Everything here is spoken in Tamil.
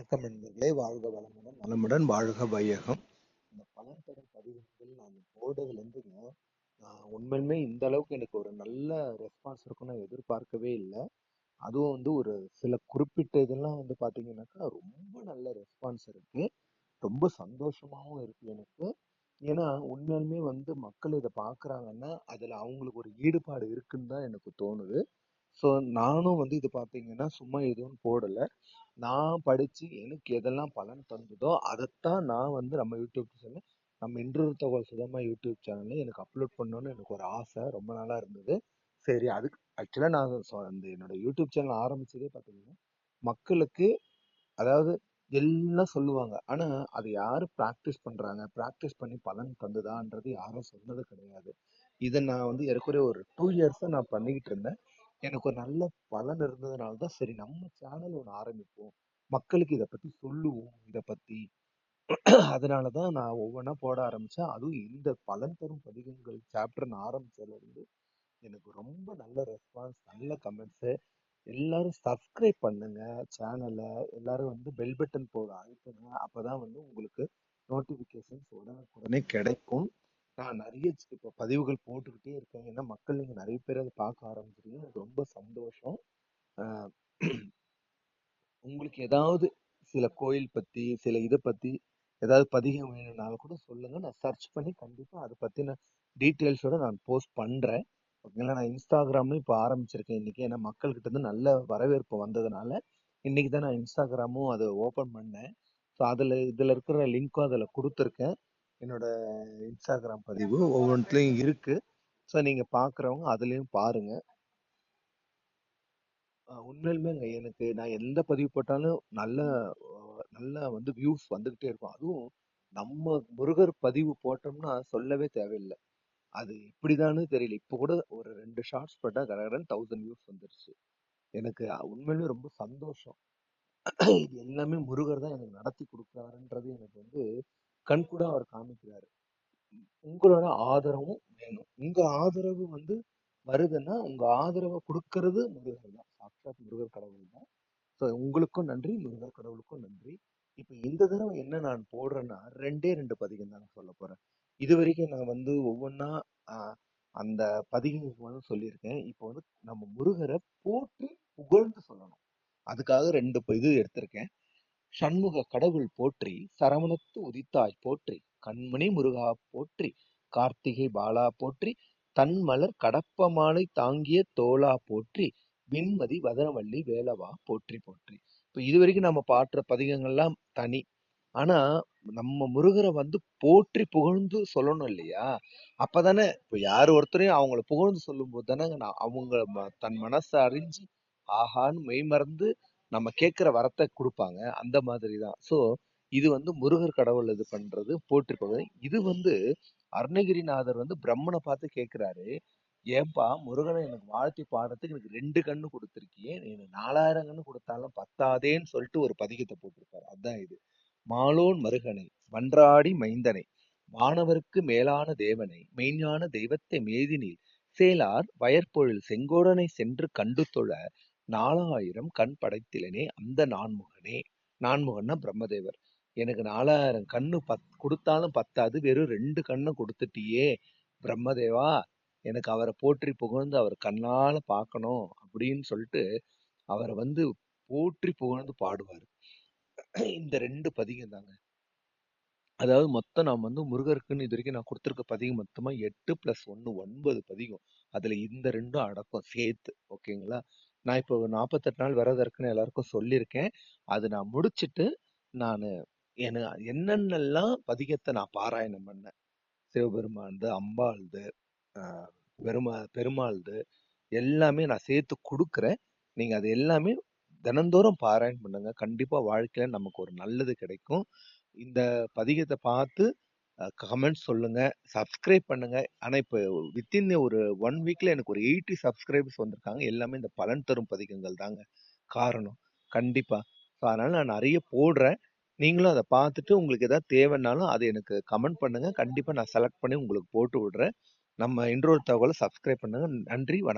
வணக்கம் நண்பர்களே வாழ்க வளமுடன் நலமுடன் வாழ்க வையகம். இந்த பலன் பதிவுகள் நான் போடுறதுலேருந்துங்க உண்மையுமே இந்த அளவுக்கு எனக்கு ஒரு நல்ல ரெஸ்பான்ஸ் இருக்கும்னு எதிர்பார்க்கவே இல்லை. அதுவும் வந்து ஒரு சில குறிப்பிட்ட இதெல்லாம் வந்து பார்த்தீங்கன்னாக்கா ரொம்ப நல்ல ரெஸ்பான்ஸ் இருக்கு. ரொம்ப சந்தோஷமாகவும் இருக்கு எனக்கு. ஏன்னா உண்மையாலுமே வந்து மக்கள் இதை பார்க்குறாங்கன்னா அதில் அவங்களுக்கு ஒரு ஈடுபாடு இருக்குன்னு தான் எனக்கு தோணுது. ஸோ நானும் வந்து இது பார்த்தீங்கன்னா சும்மா எதுவும் போடலை. நான் படித்து எனக்கு எதெல்லாம் பலன் தந்ததோ அதைத்தான் நான் வந்து நம்ம யூடியூப் சேனல் நம்ம இன்டர்வியூ தகவல் சுதமா யூடியூப் சேனலில் எனக்கு அப்லோட் பண்ணணும்னு எனக்கு ஒரு ஆசை. ரொம்ப நாளாக இருந்தது. சரி அதுக்கு ஆக்சுவலாக நான் சொ- அந்த என்னோட யூடியூப் சேனல் ஆரம்பித்ததே பார்த்தீங்கன்னா மக்களுக்கு அதாவது எல்லாம் சொல்லுவாங்க. ஆனால் அதை யார் ப்ராக்டிஸ் பண்ணுறாங்க ப்ராக்டிஸ் பண்ணி பலன் தந்துதான்றது யாரும் சொன்னது கிடையாது. இதை நான் வந்து ஏற்கனவே ஒரு டூ இயர்ஸாக நான் பண்ணிக்கிட்டு இருந்தேன். எனக்கு ஒரு நல்ல பலன் இருந்ததுனால தான் சரி நம்ம சேனல் ஒன்று ஆரம்பிப்போம். மக்களுக்கு இதை பற்றி சொல்லுவோம் இதை பற்றி அதனால தான் நான் ஒவ்வொன்றா போட ஆரம்பித்தேன் அதுவும் இந்த பலன் தரும் பதிகங்கள் சாப்டர் நான் ஆரம்பித்ததுலேருந்து எனக்கு ரொம்ப நல்ல ரெஸ்பான்ஸ் நல்ல கமெண்ட்ஸு எல்லாரும் சப்ஸ்கிரைப் பண்ணுங்க சேனலை எல்லாரும் வந்து பெல் பட்டன் போட அழுத்துங்க. அப்பதான் வந்து உங்களுக்கு நோட்டிஃபிகேஷன்ஸ் உடனுக்குடனே கிடைக்கும். நான் நிறைய இப்போ பதிவுகள் போட்டுக்கிட்டே இருக்கேன் ஏன்னா மக்கள் நீங்கள் நிறைய பேர் அதை பார்க்க ஆரம்பிச்சிருக்கீங்க எனக்கு ரொம்ப சந்தோஷம். உங்களுக்கு ஏதாவது சில கோயில் பற்றி சில இதை பற்றி ஏதாவது பதிகம் வேணும்னாலும் கூட சொல்லுங்கள் நான் சர்ச் பண்ணி கண்டிப்பாக அதை பற்றின டீட்டெயில்ஸோட நான் போஸ்ட் பண்ணுறேன் ஓகேங்களா நான் இன்ஸ்டாகிராமும் இப்போ ஆரம்பிச்சிருக்கேன் இன்றைக்கி ஏன்னா மக்கள்கிட்ட இருந்து நல்ல வரவேற்பு வந்ததுனால இன்றைக்கி தான் நான் இன்ஸ்டாகிராமும் அதை ஓப்பன் பண்ணேன். ஸோ அதில் இதில் இருக்கிற லிங்க்கும் அதில் கொடுத்துருக்கேன். என்னோட இன்ஸ்டாகிராம் பதிவு ஒவ்வொன்றுலையும் இருக்கு. ஸோ நீங்க பார்க்குறவங்க அதுலேயும் பாருங்க. அஹ் உண்மையிலுமேங்க எனக்கு நான் எந்த பதிவு போட்டாலும் நல்ல அஹ் நல்ல வந்து வியூஸ் வந்துகிட்டே இருக்கும். அதுவும் நம்ம முருகர் பதிவு போட்டோம்னா சொல்லவே தேவையில்லை. அது இப்படிதான்னு தெரியல. இப்போ கூட ஒரு ரெண்டு ஷார்ட்ஸ் போட்டால் கடகடன் தௌசண்ட் வியூஸ் வந்துருச்சு. எனக்கு அ- உண்மையிலுமே ரொம்ப சந்தோஷம். இது எல்லாமே முருகர் தான் எனக்கு நடத்தி கொடுக்குறாருன்றது எனக்கு வந்து கண்கூட அவர் காமிக்கிறாரு. உங்களோட ஆதரவும் வேணும். உங்க ஆதரவு வந்து வருதுன்னா உங்க ஆதரவை கொடுக்கறது முருகர் தான். சாட்சாத் முருகர் கடவுள் தான். ஸோ உங்களுக்கும் நன்றி முருகர் கடவுளுக்கும் நன்றி. இப்போ இந்த தடவை என்ன நான் போடுறேன்னா ரெண்டே ரெண்டு பதிகம் தான் சொல்ல போறேன். இது வரைக்கும் நான் வந்து ஒவ்வொன்றா அந்த பதிகங்களுக்கு வந்து சொல்லியிருக்கேன். இப்போ வந்து நம்ம முருகரை போற்றி புகழ்ந்து சொல்லணும். அதுக்காக ரெண்டு இது எடுத்திருக்கேன். சண்முக கடவுள் போற்றி சரவணத்து உதித்தாய் போற்றி கண்மணி முருகா போற்றி கார்த்திகை பாலா போற்றி தன்மலர் கடப்ப மாலை தாங்கிய தோலா போற்றி விண்மதி வதனவள்ளி வேலவா போற்றி போற்றி. இப்ப இது வரைக்கும் நம்ம பாடுற பதிகங்கள்லாம் தனி. ஆனா நம்ம முருகரை வந்து போற்றி புகழ்ந்து சொல்லணும் இல்லையா? அப்பதானே இப்ப யார் ஒருத்தரையும் அவங்கள புகழ்ந்து சொல்லும் போது தானே நான் அவங்க ம- தன் மனசை அறிஞ்சு ஆஹான்னு மெய் மறந்து நம்ம கேட்குற வரத்தை கொடுப்பாங்க. அந்த மாதிரி தான். ஸோ இது வந்து முருகர் கடவுள் இது பண்றது போட்டிருப்பது இது வந்து அருணகிரிநாதர் வந்து பிரம்மனை பார்த்து கேட்குறாரு. ஏன்பா முருகனை எனக்கு வாழ்த்தி பாடுறதுக்கு எனக்கு ரெண்டு கண்ணு கொடுத்துருக்கியே. எனக்கு நாலாயிரம் கண்ணு கொடுத்தாலும் பத்தாதேன்னு சொல்லிட்டு ஒரு பதிகத்தை போட்டிருப்பாரு. அதான் இது. மாலோன் மருகனை மன்றாடி மைந்தனை வானவருக்கு மேலான தேவனை மெய்ஞான தெய்வத்தை மேதினில் சேலார் வயற்பொழில் செங்கோடனை சென்று கண்டு தொழ நாலாயிரம் கண் படைத்திலனே அந்த நான்முகனே. நான்முகன்னா பிரம்மதேவர். எனக்கு நாலாயிரம் கண்ணு பத் கொடுத்தாலும் பத்தாது. வெறும் ரெண்டு கண்ணை கொடுத்துட்டியே. பிரம்மதேவா எனக்கு அவரை போற்றி புகழ்ந்து அவர் கண்ணால பார்க்கணும் அப்படின்னு சொல்லிட்டு அவரை வந்து போற்றி புகழ்ந்து பாடுவார். இந்த ரெண்டு பதிகம் தாங்க. அதாவது மொத்தம் நான் வந்து முருகருக்குன்னு இது வரைக்கும் நான் கொடுத்துருக்க பதிகம் மொத்தமா எட்டு ப்ளஸ் ஒன்று ஒன்பது பதிகம். அதுல இந்த ரெண்டும் அடக்கம். சேர்த்து. ஓகேங்களா? நான் இப்போ நாற்பத்தெட்டு நாள் விரதம் இருக்குன்னு எல்லாருக்கும் சொல்லியிருக்கேன். அது நான் முடிச்சுட்டு நான் எனக்கு என்னென்னலாம் பதிகத்தை நான் பாராயணம் பண்ணேன். சிவபெருமான்து அம்பாள்து பெருமா பெருமாள்து எல்லாமே நான் சேர்த்து கொடுக்குறேன். நீங்கள் அது எல்லாமே தினந்தோறும் பாராயணம் பண்ணுங்க. கண்டிப்பாக வாழ்க்கையில் நமக்கு ஒரு நல்லது கிடைக்கும். இந்த பதிகத்தை பார்த்து கமெண்ட்ஸ் சொல்லுங்கள் சப்ஸ்கிரைப் பண்ணுங்கள் ஆனால் இப்போ வித்தின் ஒரு ஒன் வீக்கில் எனக்கு ஒரு எயிட்டி சப்ஸ்கிரைபர்ஸ் வந்திருக்காங்க. எல்லாமே இந்த பலன் தரும் பதிகங்கள் தாங்க காரணம். கண்டிப்பாக ஸோ அதனால் நான் நிறைய போடுறேன். நீங்களும் அதை பார்த்துட்டு உங்களுக்கு எதாவது தேவைன்னாலும் அதை எனக்கு கமெண்ட் பண்ணுங்கள் கண்டிப்பாக நான் செலக்ட் பண்ணி உங்களுக்கு போட்டு விடுறேன். நம்ம இன்றொரு தகவலை சப்ஸ்கிரைப் பண்ணுங்க. நன்றி. வணக்கம்.